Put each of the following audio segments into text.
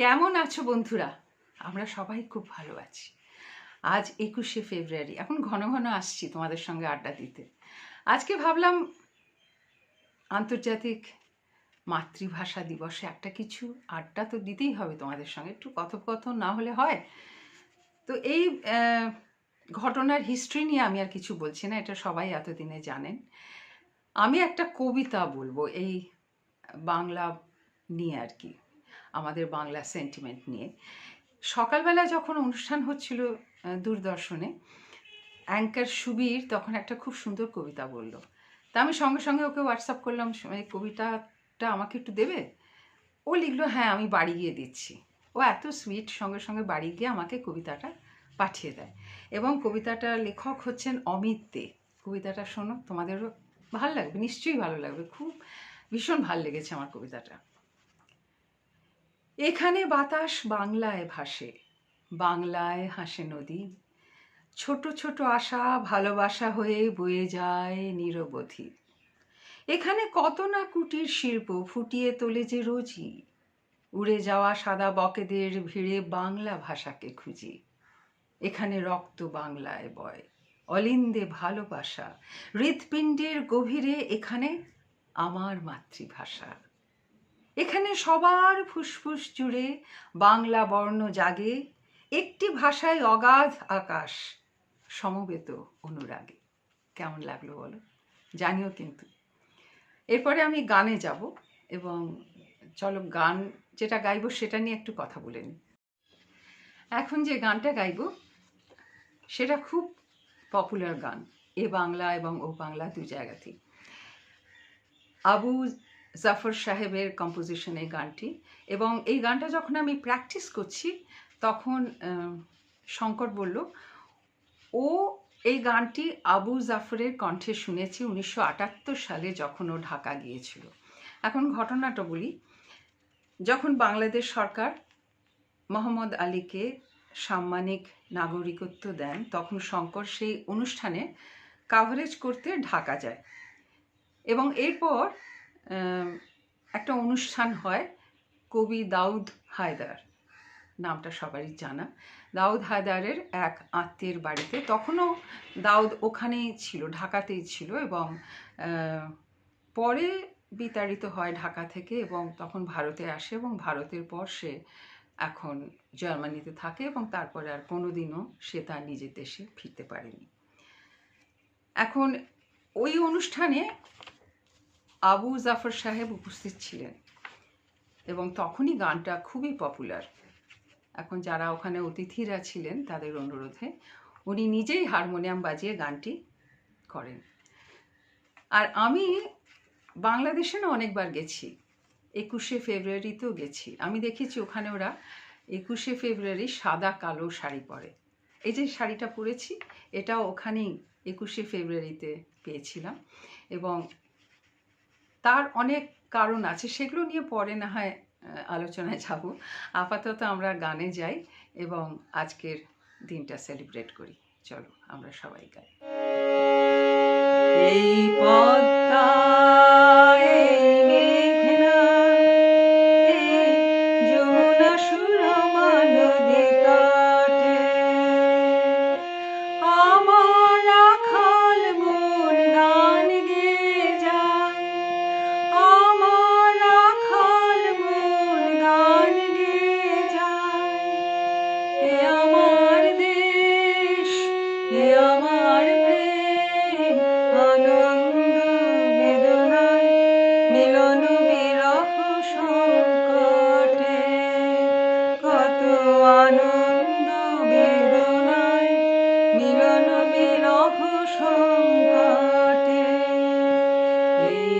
কেমন আছো বন্ধুরা? আমরা সবাই খুব ভালো আছি। আজ একুশে ফেব্রুয়ারি, এখন ঘন ঘন আসছি তোমাদের সঙ্গে আড্ডা দিতে। আজকে ভাবলাম আন্তর্জাতিক মাতৃভাষা দিবসে একটা কিছু আড্ডা তো দিতেই হবে তোমাদের সঙ্গে, একটু কথোপকথন না হলে হয়। তো এই ঘটনার হিস্ট্রি নিয়ে আমি আর কিছু বলছি না, এটা সবাই এতদিনে জানেন। আমি একটা কবিতা বলব এই বাংলা নিয়ে আর কি। আমাদের বাংলা সেন্টিমেন্ট নিয়ে। সকালবেলা যখন অনুষ্ঠান হচ্ছিল দূরদর্শনে, অ্যাঙ্কার সুবীর তখন একটা খুব সুন্দর কবিতা বলল। তা আমি সঙ্গে সঙ্গে ওকে হোয়াটসঅ্যাপ করলাম, এই কবিতাটা আমাকে একটু দেবে? ও লিখলো হ্যাঁ আমি বাড়ি গিয়ে দিচ্ছি। ও এত সুইট সঙ্গে সঙ্গে বাড়ি গিয়ে আমাকে কবিতাটা পাঠিয়ে দেয়। এবং কবিতাটার লেখক হচ্ছেন অমিত দে। কবিতাটা শোনো, তোমাদেরও ভালো লাগবে, নিশ্চয়ই ভালো লাগবে। খুব, ভীষণ ভালো লেগেছে আমার কবিতাটা। এখানে বাতাস বাংলায় ভাসে, বাংলায় হাসে নদী। ছোট ছোট আশা ভালোবাসা হয়ে বয়ে যায় নিরবধি। এখানে কত না কুটির শিল্প ফুটিয়ে তোলে যে রোজই। উড়ে যাওয়া সাদা বকেদের ভিড়ে বাংলা ভাষাকে খুঁজি। এখানে রক্ত বাংলায় বয়, অলিন্দে ভালোবাসা। হৃৎপিণ্ডের গভীরে এখানে আমার মাতৃভাষা। এখানে সবার ফুসফুস জুড়ে বাংলা বর্ণ জাগে, একটি ভাষায় অগাধ আকাশ, সমবেত অনুরাগে। কেমন লাগল বলো? জানিও কিন্তু। এরপরে আমি গানে যাব এবং চলো গান যেটা গাইবো সেটা নিয়ে একটু কথা বলে নিই। এখন যে গানটা গাইবো, সেটা খুব পপুলার গান, এ বাংলা এবং ও বাংলা দু জায়গাতেই। আবু জাফর সাহেবের কম্পোজিশন এই গানটি। এবং এই গানটা যখন আমি প্র্যাকটিস করছি, তখন শঙ্কর বলল, ও এই গানটি আবু জাফরের কণ্ঠে শুনেছি উনিশশো আটাত্তর সালে যখন ও ঢাকা গিয়েছিল। এখন ঘটনাটা বলি। যখন বাংলাদেশ সরকার মোহাম্মদ আলীকে সাম্মানিক নাগরিকত্ব দেন, তখন শঙ্কর সেই অনুষ্ঠানে কাভারেজ করতে ঢাকা যায়। এবং এরপর একটা অনুষ্ঠান হয় কবি দাউদ হায়দার, নামটা সবারই জানা। দাউদ হায়দারের এক আত্মীয়ের বাড়িতে তখনও দাউদ ওখানেই ছিল, ঢাকাতেই ছিল এবং পরে বিতাড়িত হয় ঢাকা থেকে এবং তখন ভারতে আসে এবং ভারতের পর সে এখন জার্মানিতে থাকে এবং তারপরে আর কোনোদিনও সে তার নিজের দেশে ফিরতে পারেনি। এখন ওই অনুষ্ঠানে আবু জাফর সাহেব উপস্থিত ছিলেন। এবং তখনই গানটা খুবই পপুলার এখন যারা ওখানে অতিথিরা ছিলেন, তাদের অনুরোধে উনি নিজেই হারমোনিয়াম বাজিয়ে গানটি করেন। আর আমি বাংলাদেশে না অনেকবার গেছি। একুশে ফেব্রুয়ারিতেও গেছি। আমি দেখেছি ওখানে ওরা একুশে ফেব্রুয়ারি সাদা কালো শাড়ি পরে। এই যে শাড়িটা পরেছি, এটাও ওখানেই একুশে ফেব্রুয়ারিতে পেয়েছিলাম। এবং তার অনেক কারণ আছে, সেগুলো নিয়ে পরে না হয় আলোচনায় যাব। আপাতত আমরা গানে যাই এবং আজকের দিনটা সেলিব্রেট করি। চলো, আমরা সবাই গাই। এই পদ্মা এই Hey.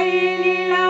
Oil, oil, oil.